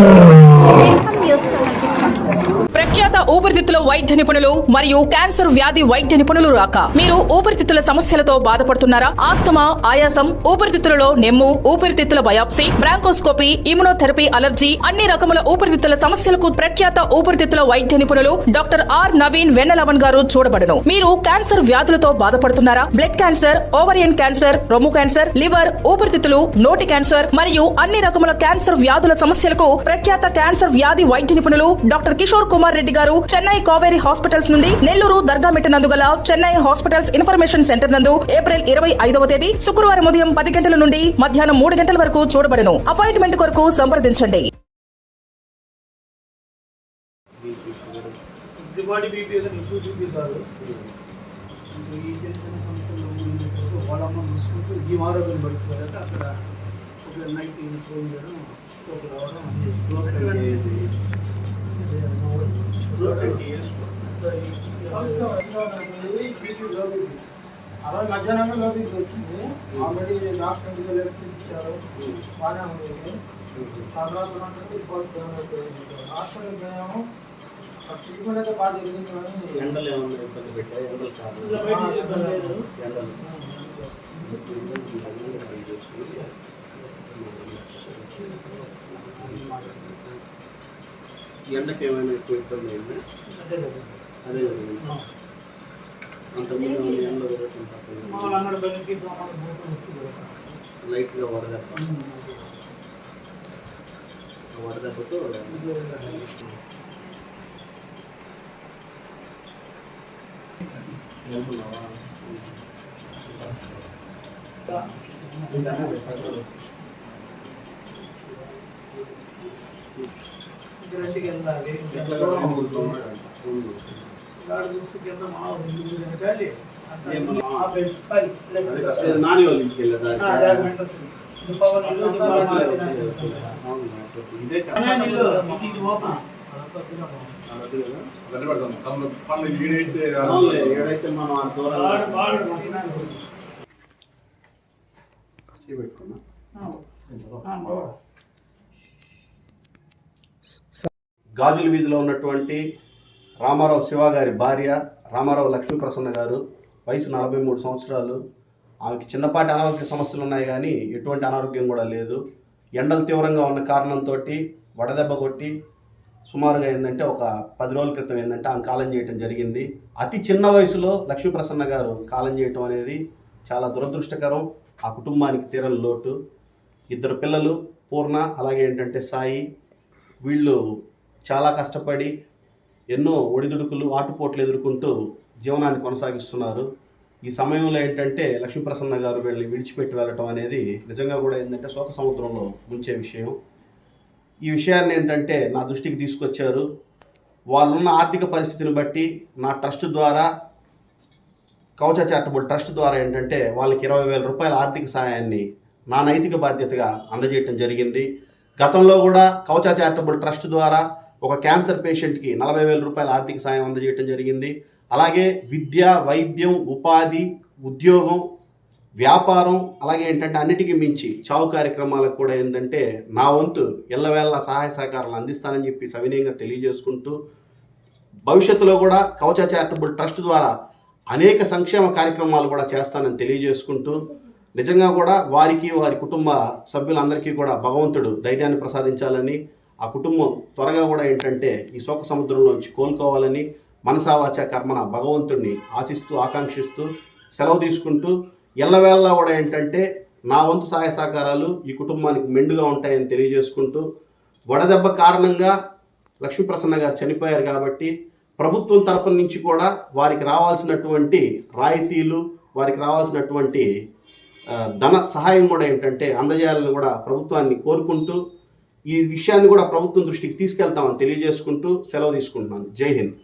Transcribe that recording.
Oh. ఊపిరితిత్తుల వైద్య నిపుణులు మరియు క్యాన్సర్ వ్యాధి వైద్య నిపుణులు రాక. మీరు ఊపిరితిత్తుల సమస్యలతో బాధపడుతున్నారా? ఆస్తమా ఆయాసం ఊపిరితిత్తులలో నెమ్ము ఊపిరితిత్తుల బయాప్సీ బ్రాంకోస్కోపీ ఇమ్యునోథెరపీ అలర్జీ అన్ని రకముల ఊపిరితిత్తుల సమస్యలకు ప్రఖ్యాత ఊపిరితిత్తుల వైద్య నిపుణులు డాక్టర్ ఆర్ నవీన్ వెన్నలవన్ గారు చూడబడను. మీరు క్యాన్సర్ వ్యాధులతో బాధపడుతున్నారా? బ్లడ్ క్యాన్సర్ ఓవరియన్ క్యాన్సర్ రొమ్ము క్యాన్సర్ లివర్ ఊపిరితిత్తులు నోటి క్యాన్సర్ మరియు అన్ని రకముల క్యాన్సర్ వ్యాధుల సమస్యలకు ప్రఖ్యాత క్యాన్సర్ వ్యాధి వైద్య నిపుణులు డాక్టర్ కిషోర్ కుమార్ రెడ్డి గారు చెన్నై కావేరీ హాస్పిటల్స్ నుండి నెల్లూరు దర్గా మిట్ట నందు గల చెన్నై హాస్పిటల్స్ ఇన్ఫర్మేషన్ సెంటర్ నందు ఏప్రిల్ ఇరవై ఐదవ తేదీ శుక్రవారం ఉదయం పది గంటల నుండి మధ్యాహ్నం మూడు గంటల వరకు చూడబడను. అపాయింట్మెంట్ కొరకు సంప్రదించండి. కొద్దిపాటి బీపీ ఏదో ఎక్కువ బీపీ కాదు ఇంకా ఈ చిన్న చిన్న సమస్యలు వాళ్ళమ్మ చూసుకుంటూ ఈ ఆరోగ్యం పడుకోవాలంటే అక్కడ ఒక నైట్ ఫోన్ చేయడం ఒక రావడం అన్ని స్ట్రోక్ అయ్యేది. అదే అన్నమాట. స్ట్రోక్ అయ్యి అలా మధ్యాహ్నం లోపలికి వచ్చింది ఆల్రెడీ డాక్టర్ ఇంటికి చూపించారు బాగానే ఉంది తర్వాత హాస్పిటల్ పోయాము ట్రీట్మెంట్ అయితే బాగా జరిగింది కానీ ఎండలు ఏమన్నా ఇబ్బంది పెట్టాయి ఎండలు కాదు ఇలా బయటికి ఇబ్బంది లేదు. ఎండలు ఎండకి ఏమైనా ఎక్కువ ఇబ్బంది అయిందా అదే జరిగింది అంతకుముందు వస్తూ లైట్గా వడదెబ్బ. వడదెబ్బతో వెళ్తున్నావా? మా ఊరు వెనకాలి. అంతా ఏమన్నా? ఆ సైడ్. కదా, నాని వాళ్ళ ఇంటికి వెళ్ళే దారి. ఆ, జాగ్రత్త మెంటల్ స్కూల్. ఇది ఇది ఓపెన్. అదంతా గాజుల వీధిలో ఉన్నటువంటి రామారావు శివ గారి భార్య రామారావు లక్ష్మీప్రసన్న గారు వయసు నలభై మూడు సంవత్సరాలు. ఆమెకి చిన్నపాటి అనారోగ్య సమస్యలు ఉన్నాయి కానీ ఎటువంటి అనారోగ్యం కూడా లేదు. ఎండలు తీవ్రంగా ఉన్న కారణంతో వడదెబ్బ కొట్టి సుమారుగా ఏంటంటే ఒక పది రోజుల క్రితం ఏంటంటే ఆమె కాలం చేయటం జరిగింది. అతి చిన్న వయసులో లక్ష్మీప్రసన్న గారు కాలం చేయటం అనేది చాలా దురదృష్టకరం. ఆ కుటుంబానికి తీరని లోటు. ఇద్దరు పిల్లలు పూర్ణ అలాగే ఏంటంటే సాయి వీళ్ళు చాలా కష్టపడి ఎన్నో ఒడిదుడుకులు ఆటుపోట్లు ఎదుర్కొంటూ జీవనాన్ని కొనసాగిస్తున్నారు. ఈ సమయంలో ఏంటంటే లక్ష్మీప్రసన్న గారు వీళ్ళని విడిచిపెట్టి వెళ్ళటం అనేది నిజంగా కూడా ఏంటంటే శోక సముద్రంలో ముంచే విషయం. ఈ విషయాన్ని ఏంటంటే నా దృష్టికి తీసుకొచ్చారు. వాళ్ళున్న ఆర్థిక పరిస్థితిని బట్టి నా ట్రస్ట్ ద్వారా కౌచ చారిటబుల్ ట్రస్ట్ ద్వారా ఏంటంటే వాళ్ళకి ఇరవై వేల రూపాయల ఆర్థిక సహాయాన్ని నా నైతిక బాధ్యతగా అందజేయటం జరిగింది. గతంలో కూడా కౌచ చారిటబుల్ ట్రస్ట్ ద్వారా ఒక క్యాన్సర్ పేషెంట్కి నలభై వేల రూపాయల ఆర్థిక సాయం అందజేయటం జరిగింది. అలాగే విద్య వైద్యం ఉపాధి ఉద్యోగం వ్యాపారం అలాగే ఏంటంటే అన్నిటికీ మించి చావు కార్యక్రమాలకు కూడా ఏంటంటే నా వంతు ఎల్లవేళ సహాయ సహకారాలు అందిస్తానని చెప్పి సవినయంగా తెలియజేసుకుంటూ భవిష్యత్తులో కూడా కవచ చారిటబుల్ ట్రస్ట్ ద్వారా అనేక సంక్షేమ కార్యక్రమాలు కూడా చేస్తానని తెలియజేసుకుంటూ నిజంగా కూడా వారికి వారి కుటుంబ సభ్యులందరికీ కూడా భగవంతుడు ధైర్యాన్ని ప్రసాదించాలని ఆ కుటుంబం త్వరగా కూడా ఏంటంటే ఈ శోక సముద్రంలోంచి కోలుకోవాలని మనసావాచ కర్మన భగవంతుడిని ఆశిస్తూ ఆకాంక్షిస్తూ సెలవు తీసుకుంటూ ఎల్లవేళలా కూడా ఏంటంటే నా వంతు సహాయ సహకారాలు ఈ కుటుంబానికి మెండుగా ఉంటాయని తెలియజేసుకుంటూ వడదెబ్బ కారణంగా లక్ష్మీప్రసన్న గారు చనిపోయారు కాబట్టి ప్రభుత్వం తరపు నుంచి కూడా వారికి రావాల్సినటువంటి రాయితీలు వారికి రావాల్సినటువంటి ధన సహాయం కూడా ఏంటంటే అందజేయాలని కూడా ప్రభుత్వాన్ని కోరుకుంటూ ఈ విషయాన్ని కూడా ప్రభుత్వం దృష్టికి తీసుకెళ్తామని తెలియజేసుకుంటూ సెలవు తీసుకుంటున్నాను. జై హింద్.